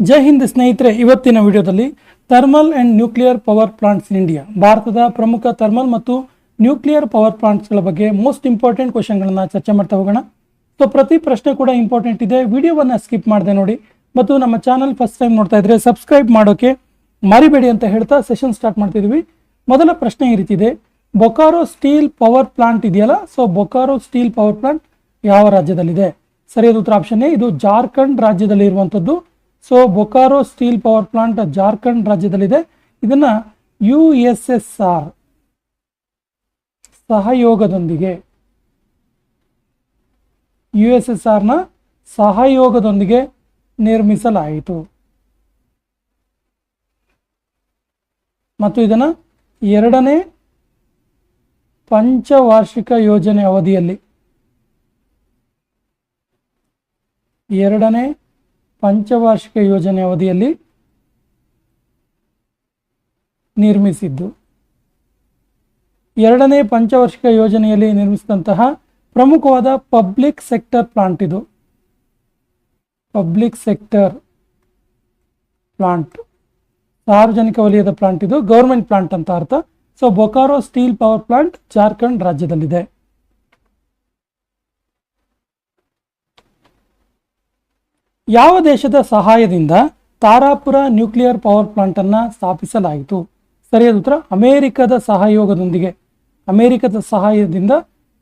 ಜೈ ಹಿಂದ್ ಸ್ನೇಹಿತರೆ, ಇವತ್ತಿನ ವಿಡಿಯೋದಲ್ಲಿ thermal and nuclear power plants in India. ಭಾರತದ ಪ್ರಮುಖ ಥರ್ಮಲ್ ಮತ್ತು ನ್ಯೂಕ್ಲಿಯರ್ ಪವರ್ ಪ್ಲಾಂಟ್ಸ್ಗಳ ಬಗ್ಗೆ ಮೋಸ್ಟ್ ಇಂಪಾರ್ಟೆಂಟ್ ಕ್ವಶನ್ಗಳನ್ನ ಚರ್ಚೆ ಮಾಡ್ತಾ ಹೋಗೋಣ. ಸೊ, ಪ್ರತಿ ಪ್ರಶ್ನೆ ಕೂಡ ಇಂಪಾರ್ಟೆಂಟ್ ಇದೆ. ವಿಡಿಯೋವನ್ನು ಸ್ಕಿಪ್ ಮಾಡಿದೆ ನೋಡಿ. ಮತ್ತು ನಮ್ಮ ಚಾನಲ್ ಫಸ್ಟ್ ಟೈಮ್ ನೋಡ್ತಾ ಇದ್ರೆ ಸಬ್ಸ್ಕ್ರೈಬ್ ಮಾಡೋಕೆ ಮರಿಬೇಡಿ ಅಂತ ಹೇಳ್ತಾ ಸೆಷನ್ ಸ್ಟಾರ್ಟ್ ಮಾಡ್ತಿದ್ವಿ. ಮೊದಲ ಪ್ರಶ್ನೆ ಈ ರೀತಿ ಇದೆ. ಬೊಕಾರೋ ಸ್ಟೀಲ್ ಪವರ್ ಪ್ಲಾಂಟ್ ಇದೆಯಲ್ಲ? So, Bokaro steel power plant ಯಾವ ರಾಜ್ಯದಲ್ಲಿದೆ? ಸರಿಯಾದ ಉತ್ತರ ಆಪ್ಷನ್ ಇದು ಜಾರ್ಖಂಡ್ ರಾಜ್ಯದಲ್ಲಿ ಇರುವಂಥದ್ದು so Bokaro steel power plant Jharkhand ರಾಜ್ಯದಲ್ಲಿದೆ ಇದನ್ನ ಯು ಎಸ್ ಎಸ್ ಆರ್ ಸಹಯೋಗದೊಂದಿಗೆ ಯು ಎಸ್ ಎಸ್ ಆರ್ನ ಸಹಯೋಗದೊಂದಿಗೆ ನಿರ್ಮಿಸಲಾಯಿತು ಮತ್ತು ಇದನ್ನು ಎರಡನೇ ಪಂಚವಾರ್ಷಿಕ ಯೋಜನೆ ಅವಧಿಯಲ್ಲಿ ಎರಡನೇ ಪಂಚವಾರ್ಷಿಕ ಯೋಜನೆ ಅವಧಿಯಲ್ಲಿ ನಿರ್ಮಿಸಿದ್ದು. ಎರಡನೇ ಪಂಚವಾರ್ಷಿಕ ಯೋಜನೆಯಲ್ಲಿ ನಿರ್ಮಿಸಿದಂತಹ ಪ್ರಮುಖವಾದ ಪಬ್ಲಿಕ್ ಸೆಕ್ಟರ್ ಪ್ಲಾಂಟ್ ಇದು. Public sector plant. ಸಾರ್ವಜನಿಕ ವಲಯದ ಪ್ಲಾಂಟ್ ಇದು, ಗೌರ್ಮೆಂಟ್ ಪ್ಲಾಂಟ್ ಅಂತ ಅರ್ಥ. So, Bokaro steel power plant Jharkhand ರಾಜ್ಯದಲ್ಲಿದೆ. ಯಾವ ದೇಶದ ಸಹಾಯದಿಂದ ತಾರಾಪುರ ನ್ಯೂಕ್ಲಿಯರ್ ಪವರ್ ಪ್ಲಾಂಟ್ ಅನ್ನು ಸ್ಥಾಪಿಸಲಾಯಿತು? ಸರಿಯಾದ ಉತ್ತರ, ಅಮೆರಿಕದ ಸಹಯೋಗದೊಂದಿಗೆ. ಅಮೆರಿಕದ ಸಹಾಯದಿಂದ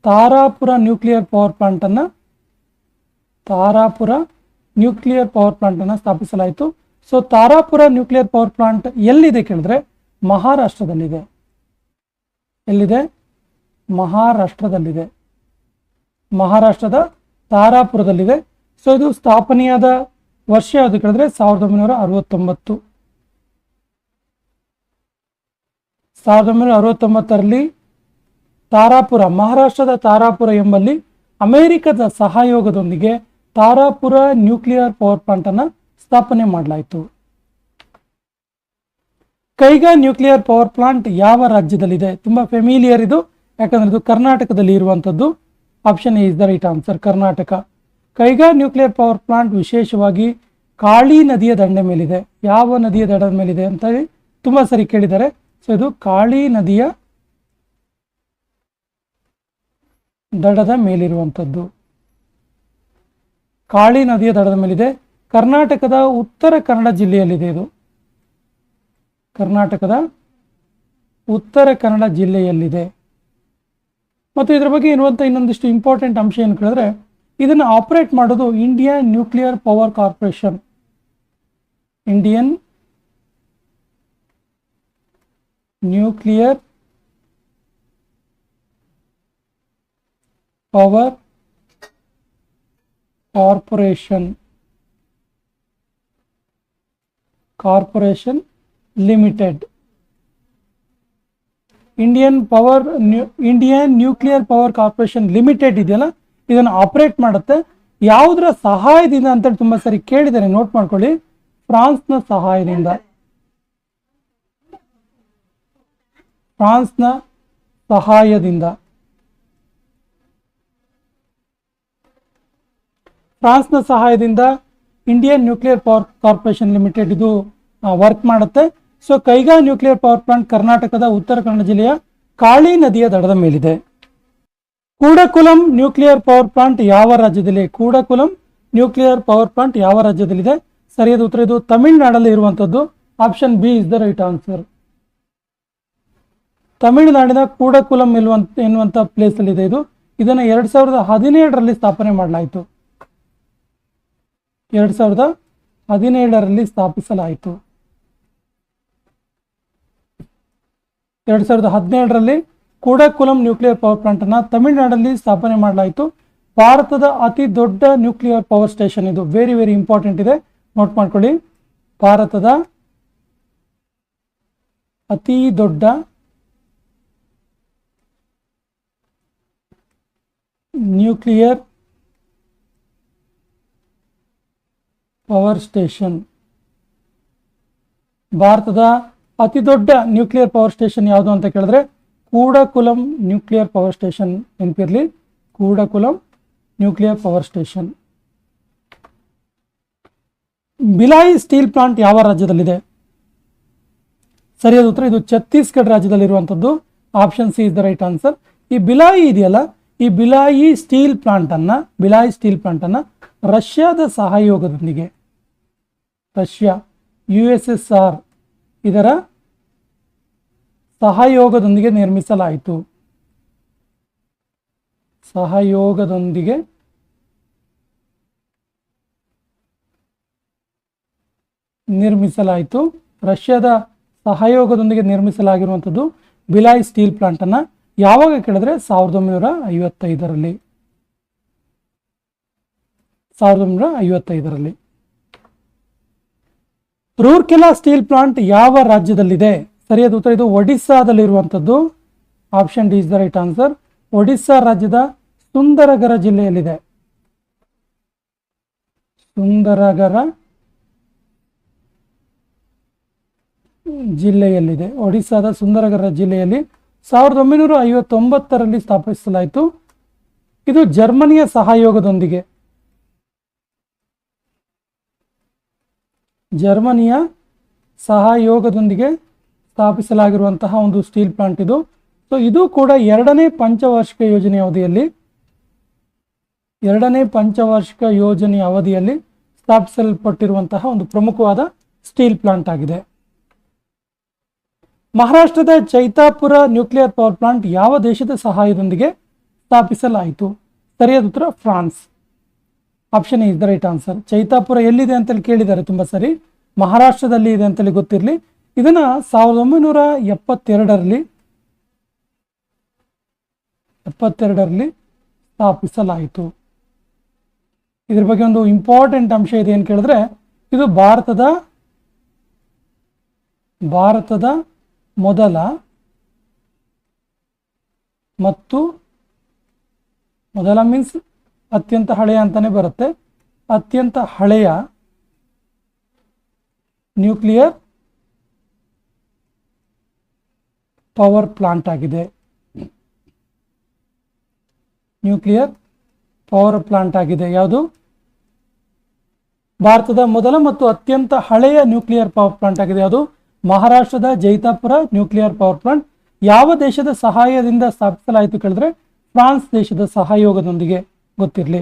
ತಾರಾಪುರ ನ್ಯೂಕ್ಲಿಯರ್ ಪವರ್ ಪ್ಲಾಂಟ್ ಅನ್ನು ತಾರಾಪುರ ನ್ಯೂಕ್ಲಿಯರ್ ಪವರ್ ಪ್ಲಾಂಟ್ ಅನ್ನು ಸ್ಥಾಪಿಸಲಾಯಿತು. So, Tarapur nuclear power plant ಎಲ್ಲಿದೆ ಕೇಳಿದ್ರೆ, ಮಹಾರಾಷ್ಟ್ರದಲ್ಲಿದೆ. ಎಲ್ಲಿದೆ? ಮಹಾರಾಷ್ಟ್ರದಲ್ಲಿದೆ. ಮಹಾರಾಷ್ಟ್ರದ ತಾರಾಪುರದಲ್ಲಿದೆ. ಸೊ ಇದು ಸ್ಥಾಪನೆಯಾದ ವರ್ಷ ಯಾವುದು ಕೇಳಿದ್ರೆ ಸಾವಿರದ ಒಂಬೈನೂರ ಅರವತ್ತೊಂಬತ್ತು. ಸಾವಿರದ ಒಂಬೈನೂರ ಅರವತ್ತೊಂಬತ್ತರಲ್ಲಿ ತಾರಾಪುರ, ಮಹಾರಾಷ್ಟ್ರದ ತಾರಾಪುರ ಎಂಬಲ್ಲಿ ಅಮೆರಿಕದ ಸಹಯೋಗದೊಂದಿಗೆ ತಾರಾಪುರ ನ್ಯೂಕ್ಲಿಯರ್ ಪವರ್ ಪ್ಲಾಂಟ್ ಅನ್ನು ಸ್ಥಾಪನೆ ಮಾಡಲಾಯಿತು. ಕೈಗಾ ನ್ಯೂಕ್ಲಿಯರ್ ಪವರ್ ಪ್ಲಾಂಟ್ ಯಾವ ರಾಜ್ಯದಲ್ಲಿದೆ? ತುಂಬಾ ಫೆಮಿಲಿಯರ್ ಇದು. ಯಾಕಂದ್ರೆ ಇದು ಕರ್ನಾಟಕದಲ್ಲಿ ಇರುವಂತದ್ದು. Option is the right answer Karnataka. Kaiga nuclear power plant ವಿಶೇಷವಾಗಿ ಕಾಳಿ ನದಿಯ ದಂಡೆ ಮೇಲಿದೆ. ಯಾವ ನದಿಯ ದಡದ ಮೇಲಿದೆ ಅಂತ ತುಂಬಾ ಸರಿ ಕೇಳಿದ್ದಾರೆ. ಸೊ ಇದು ಕಾಳಿ ನದಿಯ ದಡದ ಮೇಲಿರುವಂಥದ್ದು. ಕಾಳಿ ನದಿಯ ದಡದ ಮೇಲಿದೆ. ಕರ್ನಾಟಕದ ಉತ್ತರ ಕನ್ನಡ ಜಿಲ್ಲೆಯಲ್ಲಿದೆ ಇದು. ಕರ್ನಾಟಕದ ಉತ್ತರ ಕನ್ನಡ ಜಿಲ್ಲೆಯಲ್ಲಿದೆ. ಮತ್ತು ಇದರ ಬಗ್ಗೆ ಇರುವಂಥ ಇನ್ನೊಂದಿಷ್ಟು ಇಂಪಾರ್ಟೆಂಟ್ ಅಂಶ ಏನು ಕೇಳಿದ್ರೆ ಇದನ್ನು ಆಪರೇಟ್ ಮಾಡೋದು India nuclear power corporation Indian nuclear power corporation corporation limited Indian power Indian nuclear power corporation limited ಇದೆಯಲ್ಲ? ಇದನ್ನು ಆಪರೇಟ್ ಮಾಡುತ್ತೆ. ಯಾವುದರ ಸಹಾಯದಿಂದ ಅಂತ ತುಂಬಾ ಸರಿ ಕೇಳಿದ್ದಾರೆ ನೋಟ್ ಮಾಡ್ಕೊಳ್ಳಿ. ಫ್ರಾನ್ಸ್ನ ಸಹಾಯದಿಂದ. ಫ್ರಾನ್ಸ್ನ ಸಹಾಯದಿಂದ. ಫ್ರಾನ್ಸ್ನ ಸಹಾಯದಿಂದ Indian nuclear power corporation limited ಇದು ವರ್ಕ್ ಮಾಡುತ್ತೆ. So Kaiga nuclear power plant ಕರ್ನಾಟಕದ ಉತ್ತರ ಕನ್ನಡ ಜಿಲ್ಲೆಯ ಕಾಳಿ ನದಿಯ ದಡದ ಮೇಲಿದೆ. ಕೂಡಕುಲಂ ನ್ಯೂಕ್ಲಿಯರ್ ಪವರ್ ಪ್ಲಾಂಟ್ ಯಾವ ರಾಜ್ಯದಲ್ಲಿ ಕೂಡಕುಲಂ ನ್ಯೂಕ್ಲಿಯರ್ ಪವರ್ ಪ್ಲಾಂಟ್ ಯಾವ ರಾಜ್ಯದಲ್ಲಿದೆ? ಸರಿಯಾದ ಉತ್ತರ ಇದು ತಮಿಳುನಾಡಲ್ಲಿ ಇರುವಂತದ್ದು option B is the right answer. ತಮಿಳುನಾಡಿನ ಕೂಡಕುಲಂ ಎನ್ನುವಂತ ಪ್ಲೇಸ್ ಅಲ್ಲಿ ಇದೆ ಇದು. ಇದನ್ನ ಎರಡ್ ಸಾವಿರದ ಹದಿನೇಳರಲ್ಲಿ ಸ್ಥಾಪನೆ ಮಾಡಲಾಯಿತು. ಎರಡ್ ಸಾವಿರದ ಹದಿನೇಳರಲ್ಲಿ ಸ್ಥಾಪಿಸಲಾಯಿತು. ಎರಡ್ ಸಾವಿರದ ಹದಿನೇಳರಲ್ಲಿ ಕೂಡಕುಲಂ ನ್ಯೂಕ್ಲಿಯರ್ ಪವರ್ ಪ್ಲಾಂಟ್ ಅನ್ನ ತಮಿಳುನಾಡಲ್ಲಿ ಸ್ಥಾಪನೆ ಮಾಡಲಾಯಿತು. ಭಾರತದ ಅತಿ ದೊಡ್ಡ ನ್ಯೂಕ್ಲಿಯರ್ ಪವರ್ ಸ್ಟೇಷನ್ ಇದು. ವೆರಿ ವೆರಿ ಇಂಪಾರ್ಟೆಂಟ್ ಇದೆ. ನೋಟ್ ಮಾಡ್ಕೊಳ್ಳಿ. ಭಾರತದ ಅತಿ ದೊಡ್ಡ ನ್ಯೂಕ್ಲಿಯರ್ ಪವರ್ ಸ್ಟೇಷನ್. ಭಾರತದ ಅತಿ ದೊಡ್ಡ ನ್ಯೂಕ್ಲಿಯರ್ ಪವರ್ ಸ್ಟೇಷನ್ ಯಾವುದು ಅಂತ ಕೇಳಿದ್ರೆ ಕೂಡಕುಲಂ ನ್ಯೂಕ್ಲಿಯರ್ ಪವರ್ ಸ್ಟೇಷನ್ ನೆನಪಿರಲಿ. Kudankulam nuclear power station. Bhilai steel plant ಯಾವ ರಾಜ್ಯದಲ್ಲಿದೆ? ಸರಿಯಾದ ಉತ್ತರ. ಇದು Chhattisgarh ರಾಜ್ಯದಲ್ಲಿರುವಂಥದ್ದು. Option C is the right answer. ಈ ಬಿಲಾಯಿ ಇದೆಯಲ್ಲ? ಈ ಬಿಲಾಯಿ ಸ್ಟೀಲ್ ಪ್ಲಾಂಟನ್ನು, ಬಿಲಾಯಿ ಸ್ಟೀಲ್ ಪ್ಲಾಂಟನ್ನು ರಷ್ಯಾದ ಸಹಯೋಗದೊಂದಿಗೆ, Russia, U S S R ಇದರ ಸಹಯೋಗದೊಂದಿಗೆ ನಿರ್ಮಿಸಲಾಯಿತು. ಸಹಯೋಗದೊಂದಿಗೆ ನಿರ್ಮಿಸಲಾಯಿತು. ರಷ್ಯಾದ ಸಹಯೋಗದೊಂದಿಗೆ ನಿರ್ಮಿಸಲಾಗಿರುವಂಥದ್ದು ಬಿಲಾಯ್ ಸ್ಟೀಲ್ ಪ್ಲಾಂಟನ್ನು ಯಾವಾಗ ಕೇಳಿದ್ರೆ ಸಾವಿರದ ಒಂಬೈನೂರ ಐವತ್ತೈದರಲ್ಲಿ. ಸಾವಿರದ ಒಂಬೈನೂರ ಐವತ್ತೈದರಲ್ಲಿ. ರೂರ್ಕೆಲಾ ಸ್ಟೀಲ್ ಪ್ಲಾಂಟ್ ಯಾವ ರಾಜ್ಯದಲ್ಲಿದೆ? ಸರಿಯಾದ ಉತ್ತರ ಇದು ಒಡಿಸ್ಸಾದಲ್ಲಿರುವಂಥದ್ದು. Option D is the right answer Odisha ರಾಜ್ಯದ ಸುಂದರಗರ ಜಿಲ್ಲೆಯಲ್ಲಿದೆ. ಸುಂದರಗರ ಜಿಲ್ಲೆಯಲ್ಲಿದೆ. ಒಡಿಸ್ಸಾದ ಸುಂದರಗರ ಜಿಲ್ಲೆಯಲ್ಲಿ ಸಾವಿರದ ಒಂಬೈನೂರ ಐವತ್ತೊಂಬತ್ತರಲ್ಲಿ ಸ್ಥಾಪಿಸಲಾಯಿತು. ಇದು ಜರ್ಮನಿಯ ಸಹಯೋಗದೊಂದಿಗೆ. ಜರ್ಮನಿಯ ಸಹಯೋಗದೊಂದಿಗೆ ಸ್ಥಾಪಿಸಲಾಗಿರುವಂತಹ ಒಂದು ಸ್ಟೀಲ್ ಪ್ಲಾಂಟ್ ಇದು. ಸೊ ಇದು ಕೂಡ ಎರಡನೇ ಪಂಚವಾರ್ಷಿಕ ಯೋಜನೆ ಅವಧಿಯಲ್ಲಿ, ಎರಡನೇ ಪಂಚವಾರ್ಷಿಕ ಯೋಜನೆ ಅವಧಿಯಲ್ಲಿ ಸ್ಥಾಪಿಸಲ್ಪಟ್ಟಿರುವಂತಹ ಒಂದು ಪ್ರಮುಖವಾದ ಸ್ಟೀಲ್ ಪ್ಲಾಂಟ್ ಆಗಿದೆ. ಮಹಾರಾಷ್ಟ್ರದ ಚೈತಾಪುರ ನ್ಯೂಕ್ಲಿಯರ್ ಪವರ್ ಪ್ಲಾಂಟ್ ಯಾವ ದೇಶದ ಸಹಾಯದೊಂದಿಗೆ ಸ್ಥಾಪಿಸಲಾಯಿತು? ಸರಿಯಾದ ಉತ್ತರ, France. Option is the right answer Jaitapur ಎಲ್ಲಿದೆ ಅಂತೇಳಿ ಕೇಳಿದ್ದಾರೆ ತುಂಬಾ ಸರಿ. ಮಹಾರಾಷ್ಟ್ರದಲ್ಲಿ ಇದೆ ಅಂತೇಳಿ ಗೊತ್ತಿರಲಿ. ಇದನ್ನ ಸಾವಿರದ ಒಂಬೈನೂರ ಎಪ್ಪತ್ತೆರಡರಲ್ಲಿ ಎಪ್ಪತ್ತೆರಡರಲ್ಲಿ ಸ್ಥಾಪಿಸಲಾಯಿತು. ಇದ್ರ ಬಗ್ಗೆ ಒಂದು ಇಂಪಾರ್ಟೆಂಟ್ ಅಂಶ ಇದೆ ಏನು ಕೇಳಿದ್ರೆ, ಇದು ಭಾರತದ ಭಾರತದ ಮೊದಲ ಮತ್ತು ಮೊದಲ ಮೀನ್ಸ್ ಅತ್ಯಂತ ಹಳೆಯ ಅಂತಾನೆ ಬರುತ್ತೆ. ಅತ್ಯಂತ ಹಳೆಯ ನ್ಯೂಕ್ಲಿಯರ್ ಪವರ್ ಪ್ಲಾಂಟ್ ಆಗಿದೆ. ನ್ಯೂಕ್ಲಿಯರ್ ಪವರ್ ಪ್ಲಾಂಟ್ ಆಗಿದೆ. ಯಾವುದು? ಭಾರತದ ಮೊದಲ ಮತ್ತು ಅತ್ಯಂತ ಹಳೆಯ ನ್ಯೂಕ್ಲಿಯರ್ ಪವರ್ ಪ್ಲಾಂಟ್ ಆಗಿದೆ. ಯಾವುದು? ಮಹಾರಾಷ್ಟ್ರದ ಜೈತಾಪುರ ನ್ಯೂಕ್ಲಿಯರ್ ಪವರ್ ಪ್ಲಾಂಟ್. ಯಾವ ದೇಶದ ಸಹಾಯದಿಂದ ಸ್ಥಾಪಿಸಲಾಯಿತು ಕೇಳಿದ್ರೆ ಫ್ರಾನ್ಸ್ ದೇಶದ ಸಹಯೋಗದೊಂದಿಗೆ. ಗೊತ್ತಿರಲಿ.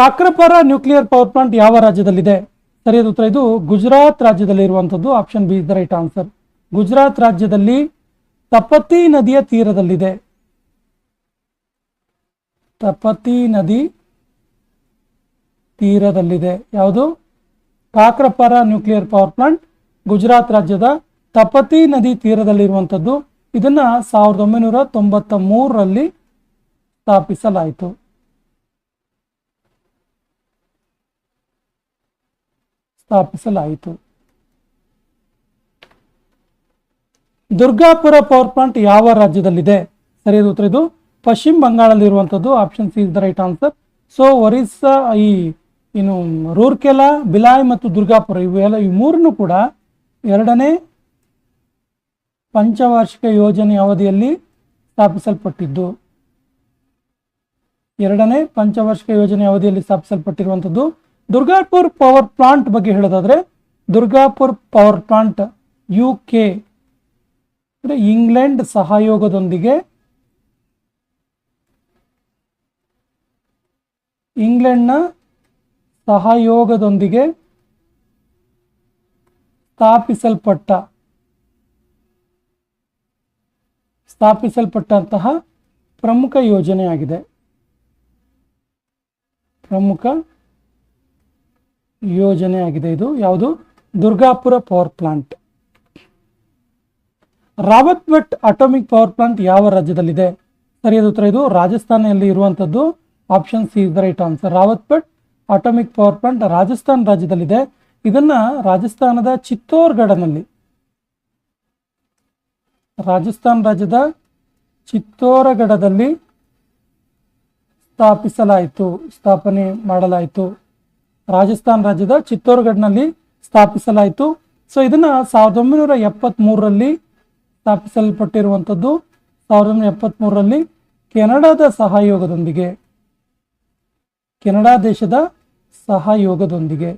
ಕಾಕ್ರಪರ ನ್ಯೂಕ್ಲಿಯರ್ ಪವರ್ ಪ್ಲಾಂಟ್ ಯಾವ ರಾಜ್ಯದಲ್ಲಿದೆ? ಸರಿಯಾದ ಉತ್ತರ, ಇದು ಗುಜರಾತ್ ರಾಜ್ಯದಲ್ಲಿ ಇರುವಂತದ್ದು option B is the right answer. Gujarat ರಾಜ್ಯದಲ್ಲಿ ತಪತಿ ನದಿಯ ತೀರದಲ್ಲಿದೆ. ತಪತಿ ನದಿ ತೀರದಲ್ಲಿದೆ. ಯಾವುದು? Kakrapar nuclear power plant, Gujarat ರಾಜ್ಯದ ತಪತಿ ನದಿ ತೀರದಲ್ಲಿರುವಂಥದ್ದು. ಇದನ್ನ ಸಾವಿರದ ಒಂಬೈನೂರ ತೊಂಬತ್ತ ಮೂರರಲ್ಲಿ ಸ್ಥಾಪಿಸಲಾಯಿತು. ಸ್ಥಾಪಿಸಲಾಯಿತು. ದುರ್ಗಾಪುರ ಪವರ್ ಪ್ಲಾಂಟ್ ಯಾವ ರಾಜ್ಯದಲ್ಲಿದೆ? ಸರಿಯಾದ ಉತ್ತರ. ಇದು ಪಶ್ಚಿಮ ಬಂಗಾಳದಲ್ಲಿ ಇರುವಂಥದ್ದು option C is the right answer so Orissa, ಈ, ಇನ್ನು, ರೂರ್ಕೆಲಾ, ಬಿಲಾಯ್ ಮತ್ತು ದುರ್ಗಾಪುರ ಇವೆಲ್ಲ ಈ ಮೂರನ್ನು ಕೂಡ ಎರಡನೇ ಪಂಚವಾರ್ಷಿಕ ಯೋಜನೆ ಅವಧಿಯಲ್ಲಿ ಸ್ಥಾಪಿಸಲ್ಪಟ್ಟಿದ್ದು. ಎರಡನೇ ಪಂಚವಾರ್ಷಿಕ ಯೋಜನೆ ಅವಧಿಯಲ್ಲಿ ಸ್ಥಾಪಿಸಲ್ಪಟ್ಟಿರುವಂಥದ್ದು ದುರ್ಗಾಪುರ್ ಪವರ್ ಪ್ಲಾಂಟ್ ಬಗ್ಗೆ ಹೇಳೋದಾದ್ರೆ, Durgapur power plant U K ಅಂದ್ರೆ ಇಂಗ್ಲೆಂಡ್ ಸಹಯೋಗದೊಂದಿಗೆ ಇಂಗ್ಲೆಂಡ್ನ ಸಹಯೋಗದೊಂದಿಗೆ ಸ್ಥಾಪಿಸಲ್ಪಟ್ಟ ಸ್ಥಾಪಿಸಲ್ಪಟ್ಟಂತಹ ಪ್ರಮುಖ ಯೋಜನೆಯಾಗಿದೆ. ಪ್ರಮುಖ ಯೋಜನೆ ಆಗಿದೆ ಇದು. ಯಾವುದು? Durgapur power plant. Rawat Bhata atomic power plant ಯಾವ ರಾಜ್ಯದಲ್ಲಿದೆ? ಸರಿಯಾದ ಉತ್ತರ ಇದು. ರಾಜಸ್ಥಾನದಲ್ಲಿ ಇರುವಂತದ್ದು option C is the right answer Rawat Bhata atomic power plant Rajasthan ರಾಜ್ಯದಲ್ಲಿದೆ. ಇದನ್ನ ರಾಜಸ್ಥಾನದ ಚಿತ್ತೋರ್ಗಢನಲ್ಲಿ, ರಾಜಸ್ಥಾನ ರಾಜ್ಯದ ಚಿತ್ತೋರಗಢದಲ್ಲಿ ಸ್ಥಾಪಿಸಲಾಯಿತು, ಸ್ಥಾಪನೆ ಮಾಡಲಾಯಿತು. ರಾಜಸ್ಥಾನ ರಾಜ್ಯದ ಚಿತ್ತೋರ್ಗಢನಲ್ಲಿ ಸ್ಥಾಪಿಸಲಾಯಿತು. ಸೊ ಇದನ್ನ ಸಾವಿರದ ಒಂಬೈನೂರ ಎಪ್ಪತ್ತ್ಮೂರರಲ್ಲಿ ಸ್ಥಾಪಿಸಲ್ಪಟ್ಟಿರುವಂಥದ್ದು ಸಾವಿರದ ಒಂಬೈನೂರ ಎಪ್ಪತ್ತ್ಮೂರರಲ್ಲಿ ಕೆನಡಾದ ಸಹಯೋಗದೊಂದಿಗೆ. ಕೆನಡಾ ದೇಶದ ಸಹಯೋಗದೊಂದಿಗೆ.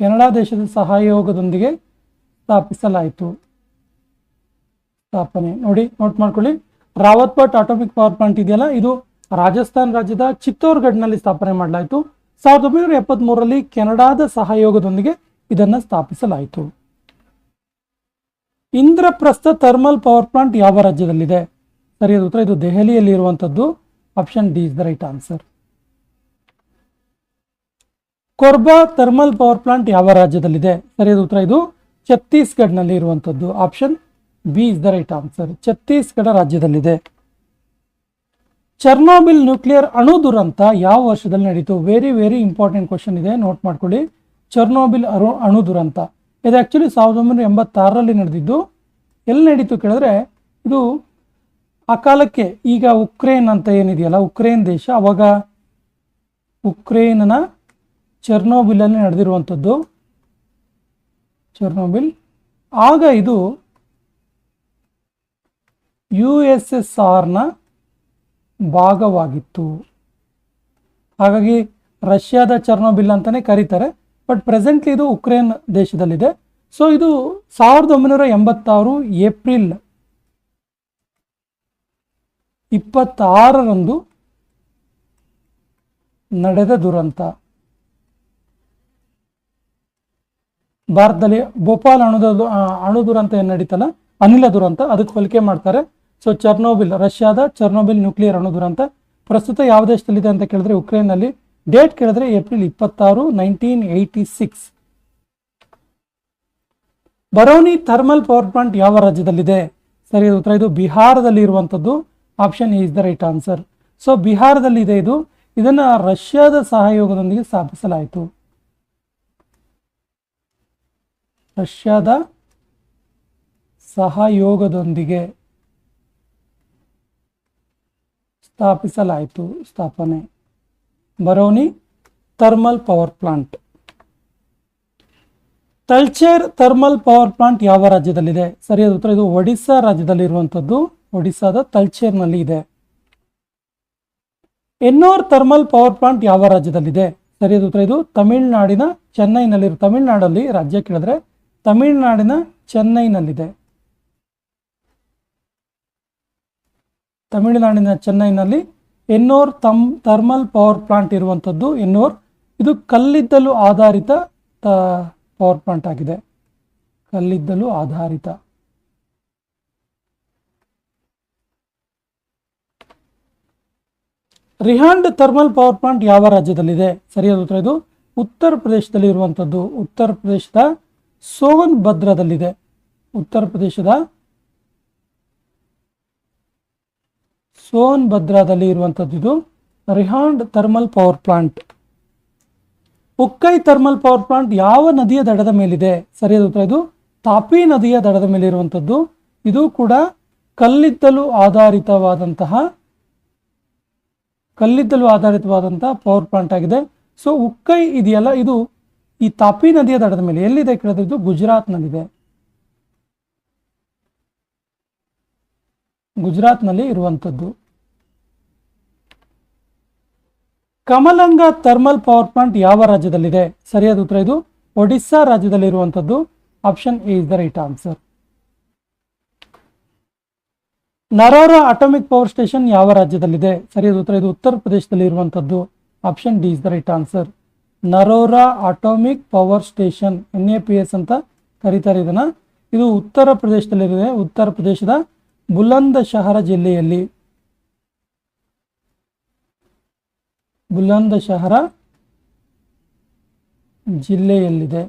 ಕೆನಡಾ ದೇಶದ ಸಹಯೋಗದೊಂದಿಗೆ ಸ್ಥಾಪಿಸಲಾಯಿತು. ಸ್ಥಾಪನೆ. ನೋಡಿ, ನೋಟ್ ಮಾಡ್ಕೊಳ್ಳಿ. ರಾವತ್ಪಟ್ ಆಟೋಮಿಕ್ ಪವರ್ ಪ್ಲಾಂಟ್ ಇದೆಯಲ್ಲ? ಇದು ರಾಜಸ್ಥಾನ್ ರಾಜ್ಯದ ಚಿತ್ತೋರ್ಗಢ್ನಲ್ಲಿ ಸ್ಥಾಪನೆ ಮಾಡಲಾಯಿತು. ಸಾವಿರದ ಒಂಬೈನೂರ ಎಪ್ಪತ್ಮೂರರಲ್ಲಿ ಕೆನಡಾದ ಸಹಯೋಗದೊಂದಿಗೆ ಇದನ್ನು ಸ್ಥಾಪಿಸಲಾಯಿತು. ಇಂದ್ರಪ್ರಸ್ಥ ಥರ್ಮಲ್ ಪವರ್ ಪ್ಲಾಂಟ್ ಯಾವ ರಾಜ್ಯದಲ್ಲಿದೆ? ಸರಿಯಾದ ಉತ್ತರ. ಇದು ದೆಹಲಿಯಲ್ಲಿ ಇರುವಂತದ್ದು option D is the right answer. Korba thermal power plant ಯಾವ ರಾಜ್ಯದಲ್ಲಿದೆ? ಸರಿಯಾದ ಉತ್ತರ. ಇದು ಛತ್ತೀಸ್ಗಢ್ನಲ್ಲಿ ಇರುವಂತದ್ದು option B is the right answer. Chhattisgarh ರಾಜ್ಯದಲ್ಲಿದೆ. Chernobyl nuclear ಅಣು ದುರಂತ ಯಾವ ವರ್ಷದಲ್ಲಿ ನಡೀತು? ವೆರಿ ವೆರಿ ಇಂಪಾರ್ಟೆಂಟ್ ಕ್ವಶನ್ ಇದೆ. ನೋಟ್ ಮಾಡ್ಕೊಳ್ಳಿ. ಚರ್ನೋಬಿಲ್ ಅರು ಅಣು ದುರಂತ. ಇದು ಆ್ಯಕ್ಚುಲಿ ಸಾವಿರದ ಒಂಬೈನೂರ ಎಂಬತ್ತಾರರಲ್ಲಿ ನಡೆದಿದ್ದು. ಎಲ್ಲಿ ನಡೀತು ಕೇಳಿದ್ರೆ, ಇದು ಆ ಕಾಲಕ್ಕೆ ಈಗ ಉಕ್ರೇನ್ ಅಂತ ಏನಿದೆಯಲ್ಲ, ಉಕ್ರೇನ್ ದೇಶ, ಅವಾಗ ಉಕ್ರೇನ್ನ ಚರ್ನೋಬಿಲಲ್ಲಿ ನಡೆದಿರುವಂಥದ್ದು. ಚರ್ನೋಬಿಲ್. ಆಗ ಇದು ಯು ಎಸ್ ಎಸ್ ಆರ್ನ ಭಾಗವಾಗಿತ್ತು. ಹಾಗಾಗಿ ರಷ್ಯಾದ ಚರ್ನೋಬಿಲ್ ಅಂತಲೇ ಕರೀತಾರೆ. ಬಟ್ ಪ್ರೆಸೆಂಟ್ಲಿ ಇದು ಉಕ್ರೇನ್ ದೇಶದಲ್ಲಿದೆ. ಸೊ ಇದು ಸಾವಿರದ ಒಂಬೈನೂರ ಎಂಬತ್ತಾರು ಏಪ್ರಿಲ್ ಇಪ್ಪತ್ತಾರರಂದು ನಡೆದ ದುರಂತ. ಭಾರತದಲ್ಲಿ ಭೋಪಾಲ್ ಅಣುದ ಅಣು ದುರಂತ ಏನು ನಡೀತಲ್ಲ, ಅನಿಲ ದುರಂತ, ಅದಕ್ಕೆ ಹೋಲಿಕೆ ಮಾಡ್ತಾರೆ. ಸೊ ಚರ್ನೋಬಿಲ್ ರಷ್ಯಾದ ಚರ್ನೋಬಿಲ್ ನ್ಯೂಕ್ಲಿಯರ್ ಅಣು ದುರಂತ. ಪ್ರಸ್ತುತ ಯಾವ ದೇಶದಲ್ಲಿದೆ ಅಂತ ಕೇಳಿದ್ರೆ ಉಕ್ರೇನ್ನಲ್ಲಿ ಡೇಟ್ ಕೇಳಿದ್ರೆ ಏಪ್ರಿಲ್ ಇಪ್ಪತ್ತಾರು nineteen eighty six Barauni thermal power plant ಯಾವ ರಾಜ್ಯದಲ್ಲಿದೆ? ಸರಿ ಉತ್ತರ. ಇದು ಬಿಹಾರದಲ್ಲಿ ಇರುವಂಥದ್ದು option is the right answer so ಬಿಹಾರದಲ್ಲಿ ಇದೆ ಇದು. ಇದನ್ನ ರಷ್ಯಾದ ಸಹಯೋಗದೊಂದಿಗೆ ಸ್ಥಾಪಿಸಲಾಯಿತು. ರಷ್ಯಾದ ಸಹಯೋಗದೊಂದಿಗೆ ಸ್ಥಾಪಿಸಲಾಯಿತು ಸ್ಥಾಪನೆ. Barauni thermal power plant Talcher thermal power plant ಯಾವ ರಾಜ್ಯದಲ್ಲಿದೆ? ಸರಿಯಾದ ಉತ್ತರ ಇದು ಒಡಿಸ್ಸಾ ರಾಜ್ಯದಲ್ಲಿ ಇರುವಂಥದ್ದು ಒಡಿಸ್ಸಾದ ತಲ್ಚೇರ್ನಲ್ಲಿ ಇದೆ. ಎನ್ನೋರ್ ಥರ್ಮಲ್ ಪವರ್ ಪ್ಲಾಂಟ್ ಯಾವ ರಾಜ್ಯದಲ್ಲಿದೆ? ಸರಿಯಾದ ಉತ್ತರ ಇದು ತಮಿಳುನಾಡಿನ ಚೆನ್ನೈನಲ್ಲಿ ತಮಿಳುನಾಡಲ್ಲಿ ರಾಜ್ಯ ಕೇಳಿದ್ರೆ ತಮಿಳುನಾಡಿನ ಚೆನ್ನೈನಲ್ಲಿದೆ. ತಮಿಳುನಾಡಿನ ಚೆನ್ನೈನಲ್ಲಿ ಎನ್ನೋರ್ ತಮ್, ಥರ್ಮಲ್ ಪವರ್ ಪ್ಲಾಂಟ್ ಇರುವಂಥದ್ದು ಎನ್ನೋರ್. ಇದು ಕಲ್ಲಿದ್ದಲು ಆಧಾರಿತ ಪವರ್ ಪ್ಲಾಂಟ್ ಆಗಿದೆ. ಕಲ್ಲಿದ್ದಲು ಆಧಾರಿತ. ರಿಹಾಂಡ್ ಥರ್ಮಲ್ ಪವರ್ ಪ್ಲಾಂಟ್ ಯಾವ ರಾಜ್ಯದಲ್ಲಿದೆ? ಸರಿಯಾದ ಉತ್ತರ ಇದು. ಉತ್ತರ ಪ್ರದೇಶದಲ್ಲಿ ಇರುವಂಥದ್ದು ಉತ್ತರ ಪ್ರದೇಶದ ಸೋವನ್ ಭದ್ರದಲ್ಲಿದೆ. ಉತ್ತರ ಪ್ರದೇಶದ ಸೋನ್ ಭದ್ರಾದಲ್ಲಿ ಇರುವಂಥದ್ದು ಇದು Rihand thermal power plant Ukai thermal power plant ಯಾವ ನದಿಯ ದಡದ ಮೇಲಿದೆ? ಸರಿಯಾದ ಉತ್ತರ. ಇದು ತಾಪಿ ನದಿಯ ದಡದ ಮೇಲೆ ಇರುವಂಥದ್ದು ಇದು ಕೂಡ ಕಲ್ಲಿದ್ದಲು ಆಧಾರಿತವಾದಂತಹ ಕಲ್ಲಿದ್ದಲು ಆಧಾರಿತವಾದಂತಹ ಪವರ್ ಪ್ಲಾಂಟ್ ಆಗಿದೆ. ಸೊ ಉಕ್ಕೈ ಇದೆಯಲ್ಲ, ಇದು ಈ ತಾಪಿ ನದಿಯ ದಡದ ಮೇಲೆ. ಎಲ್ಲಿದೆ ಕೇಳಿದ್ರೆ ಗುಜರಾತ್ನಲ್ಲಿದೆ ಗುಜರಾತ್ನಲ್ಲಿ ಇರುವಂಥದ್ದು ಕಮಲಂಗ ಥರ್ಮಲ್ ಪವರ್ ಪ್ಲಾಂಟ್ ಯಾವ ರಾಜ್ಯದಲ್ಲಿದೆ? ಸರಿಯಾದ ಉತ್ತರ ಇದು ಒಡಿಸ್ಸಾ ರಾಜ್ಯದಲ್ಲಿ ಇರುವಂಥದ್ದು option A is the right answer. Narora atomic power station ಯಾವ ರಾಜ್ಯದಲ್ಲಿದೆ? ಸರಿಯಾದ ಉತ್ತರ ಇದು ಉತ್ತರ ಪ್ರದೇಶದಲ್ಲಿ ಇರುವಂಥದ್ದು option D is the right answer. Narora atomic power station N A P S ಅಂತ ಕರೀತಾರೆ ಇದನ್ನ. ಇದು ಉತ್ತರ ಪ್ರದೇಶದಲ್ಲಿದೆ. ಉತ್ತರ ಪ್ರದೇಶದ ಬುಲಂದ ಶಹರ ಜಿಲ್ಲೆಯಲ್ಲಿ. ಬುಲಂದ ಶಹರ ಜಿಲ್ಲೆಯಲ್ಲಿದೆ.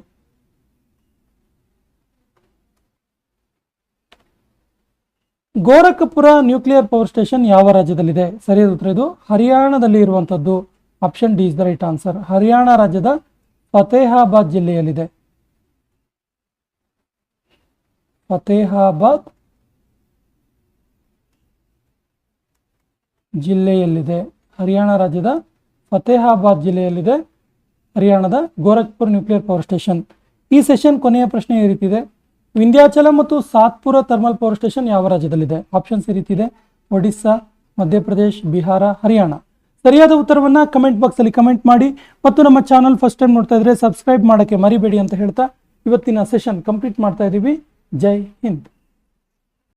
ಗೋರಖ್ಪುರ ನ್ಯೂಕ್ಲಿಯರ್ ಪವರ್ ಸ್ಟೇಷನ್ ಯಾವ ರಾಜ್ಯದಲ್ಲಿದೆ? ಸರಿಯಾದ ಉತ್ತರ ಇದು ಹರಿಯಾಣದಲ್ಲಿ ಇರುವಂಥದ್ದು option D is the right answer. Haryana ರಾಜ್ಯದ ಫತೇಹಾಬಾದ್ ಜಿಲ್ಲೆಯಲ್ಲಿದೆ. ಫತೇಹಾಬಾದ್ ಜಿಲ್ಲೆಯಲ್ಲಿದೆ. ಹರಿಯಾಣ ರಾಜ್ಯದ ಫತೇಹಾಬಾದ್ ಜಿಲ್ಲೆಯಲ್ಲಿದೆ. ಹರಿಯಾಣದ ಗೋರಖ್ಪುರ್ ನ್ಯೂಕ್ಲಿಯರ್ ಪವರ್ ಸ್ಟೇಷನ್. ಈ ಸೆಷನ್ ಕೊನೆಯ ಪ್ರಶ್ನೆ ಈ ರೀತಿ ಇದೆ. ವಿಂಧ್ಯಾಚಲ ಮತ್ತು ಸಾತ್ಪುರ ಥರ್ಮಲ್ ಪವರ್ ಸ್ಟೇಷನ್ ಯಾವ ರಾಜ್ಯದಲ್ಲಿದೆ? ಆಪ್ಷನ್ಸ್ ಈ ರೀತಿ ಇದೆ. ಒಡಿಸ್ಸಾ, ಮಧ್ಯಪ್ರದೇಶ್, ಬಿಹಾರ, ಹರಿಯಾಣ. ಸರಿಯಾದ ಉತ್ತರವನ್ನ ಕಮೆಂಟ್ ಬಾಕ್ಸಲ್ಲಿ ಕಮೆಂಟ್ ಮಾಡಿ ಮತ್ತು ನಮ್ಮ ಚಾನಲ್ ಫಸ್ಟ್ ಟೈಮ್ ನೋಡ್ತಾ ಇದ್ರೆ ಸಬ್ಸ್ಕ್ರೈಬ್ ಮಾಡೋಕ್ಕೆ ಮರಿಬೇಡಿ ಅಂತ ಹೇಳ್ತಾ ಇವತ್ತಿನ ಸೆಷನ್ ಕಂಪ್ಲೀಟ್ ಮಾಡ್ತಾ ಇದ್ದೀವಿ ಜೈ ಹಿಂದ್.